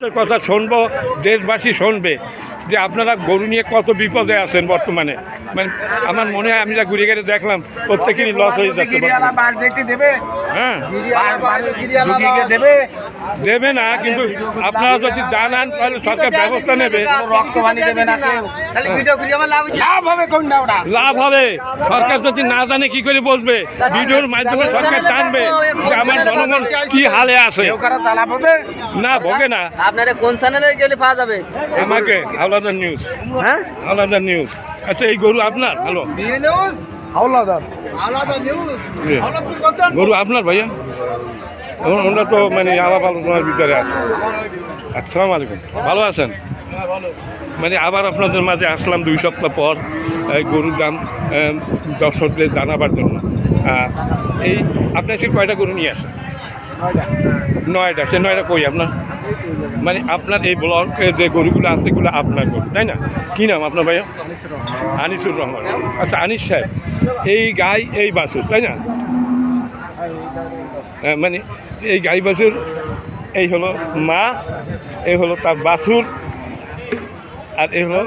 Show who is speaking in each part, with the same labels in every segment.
Speaker 1: কথা শুনব দেশবাসী শুনবে। যে আপনারা গরু নিয়ে কত বিপদে আছেন বর্তমানে? মানে আমার মনে হয় আমি যা ঘুরে গেলে দেখলাম প্রত্যেকেরই লস হয়ে যাচ্ছে হ্যাঁ।
Speaker 2: দেবে
Speaker 1: দেবে না কিন্তু আপনারা যদি জানান তাহলে সরকার ব্যবস্থা নেবে।
Speaker 3: লাভ
Speaker 2: হবে
Speaker 1: লাভ হবে। সরকার যদি না জানে কি করে বলবে ভিডিওর মাধ্যমে সরকার জানবে যে আমার জনগণ কি হালে আছে। না ভোগে না।
Speaker 3: আপনারা কোন চ্যানেলে গেলে পাওয়া যাবে?
Speaker 1: আমাকে হাওলাদার নিউজ
Speaker 3: হ্যাঁ?
Speaker 1: হাওলাদার নিউজ আচ্ছা এই গরু আপনার? হ্যালো
Speaker 2: হাওলাদার।
Speaker 1: গরু আপনার ভাইয়া? এখন ওরা তো মানে আলাপ আলোচনার ভিতরে আছে। আসসালামু আলাইকুম। ভালো আছেন? মানে আবার আপনাদের মাঝে আসলাম দুই সপ্তাহ পর এই গরুর দাম দর্শকদের জানাবার জন্য। এই আপনার সে কয়টা গরু নিয়ে আসেন? নয়টা। সে নয়টা কই আপনার? মানে আপনার এই ব্লকে যে গরুগুলো আছে এগুলো আপনার গরু তাই না? কী নাম আপনার ভাইয়া? আনিসুর রহমান। আচ্ছা আনিস সাহেব এই গাই এই বাছুর তাই না? হ্যাঁ, মানে এই গাই বাছুর এই হলো মা এই হলো তার বাছুর আর এই হলো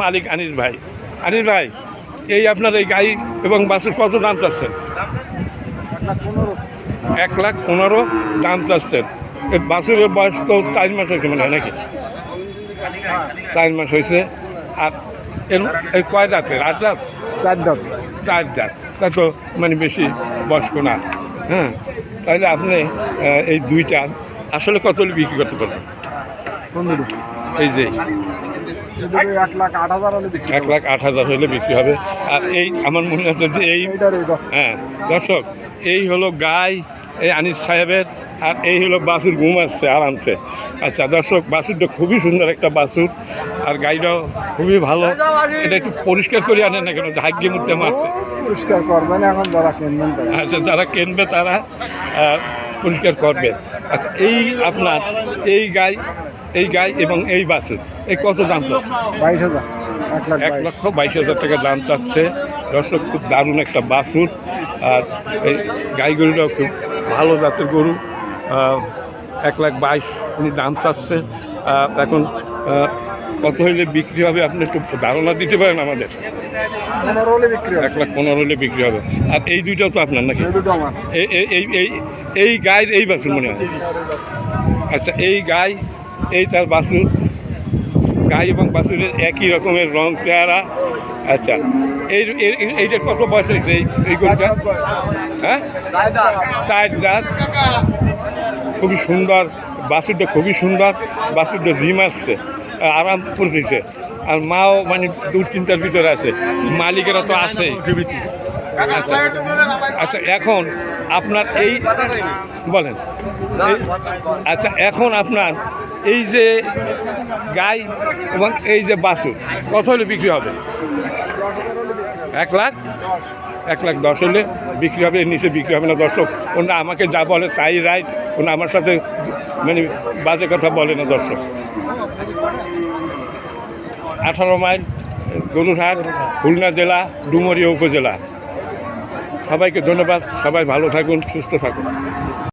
Speaker 1: মালিক আনিস ভাই। আনিস ভাই এই আপনার এই গাই এবং বাছুর কত দাম চাচ্ছেন? এক লাখ পনেরো দাম চাচ্ছেন। বাছুরের বয়স তো চার মাস হয়েছে মনে হয় নাকি? চার মাস হয়েছে। আর এর এই কয় দাঁতের? আট দাঁত?
Speaker 2: চার দাঁত।
Speaker 1: চার দাঁত। তা তো মানে বেশি বয়স্ক না। হ্যাঁ? তাহলে আপনি এই দুইটা আসলে কত বিক্রি করতে পারবেন? এই যে।
Speaker 2: এক লাখ আট হাজার হলে বিক্রি
Speaker 1: হবে। আর এই আমার মনে হচ্ছে যে এই হ্যাঁ দর্শক এই হলো গাই এই আনিস সাহেবের আর এই হলো বাসুর ঘুম আসছে আরামসে আচ্ছা দর্শক বাসুরটা খুবই সুন্দর একটা বাসুর আর গাড়িটাও খুবই ভালো। এটা একটু পরিষ্কার করে আনেন না কেন? ভাগ্যে মধ্যে মারছে।
Speaker 2: পরিষ্কার করবেন এখন যারা কিনবেন
Speaker 1: আচ্ছা যারা কিনবে তারা পরিষ্কার করবে। আচ্ছা এই আপনার এই গাই এই গাই এবং এই বাসুর এই কত দাম চাচ্ছে?
Speaker 2: বাইশ হাজার এক
Speaker 1: লক্ষ বাইশ হাজার টাকা দাম চাচ্ছে। দর্শক খুব দারুণ একটা বাছুর আর এই গাই গরুটাও খুব ভালো জাতের গরু। এক লাখ বাইশ উনি দাম চাচ্ছে। এখন কত হইলে বিক্রি হবে? আপনি একটু ধারণা দিতে পারেন আমাদের।
Speaker 2: বিক্রি
Speaker 1: এক লাখ পনেরো হলে বিক্রি হবে। আর এই দুইটাও তো আপনার নাকি?
Speaker 2: এই
Speaker 1: এই এই- এই এই এই গায়ের এই বাছুর মনে হয়? আচ্ছা এই গাই এই তার বাছুর গাই এবং বাছুরের একই রকমের রং চেহারা। আচ্ছা এই এই- এই- কত বয়স হয়েছে এই এই গরুটা হ্যাঁ? চার দাঁত। খুবই সুন্দর বাছুরটা খুবই সুন্দর, বাসুরটা জিম আসছে আর আরাম করতেছে আর মাও মানে দুশ্চিন্তার ভিতরে আছে, মালিকেরা তো আছে আচ্ছা আচ্ছা এখন আপনার এই বলেন। আচ্ছা এখন আপনার এই যে গাই এবং এই যে বাসু কত হলে বিক্রি হবে? এক লাখ? এক লাখ দশ হলে বিক্রি হবে, এর নিচে বিক্রি হবে না, দর্শক। ওনারা আমাকে যা বলে তাই রাইট ওনা আমার সাথে মানে বাজে কথা বলে না, দর্শক। আঠারো মাইল, গরুরহাট, খুলনা জেলা, ডুমরিয়া উপজেলা। সবাইকে ধন্যবাদ, সবাই ভালো থাকুন, সুস্থ থাকুন।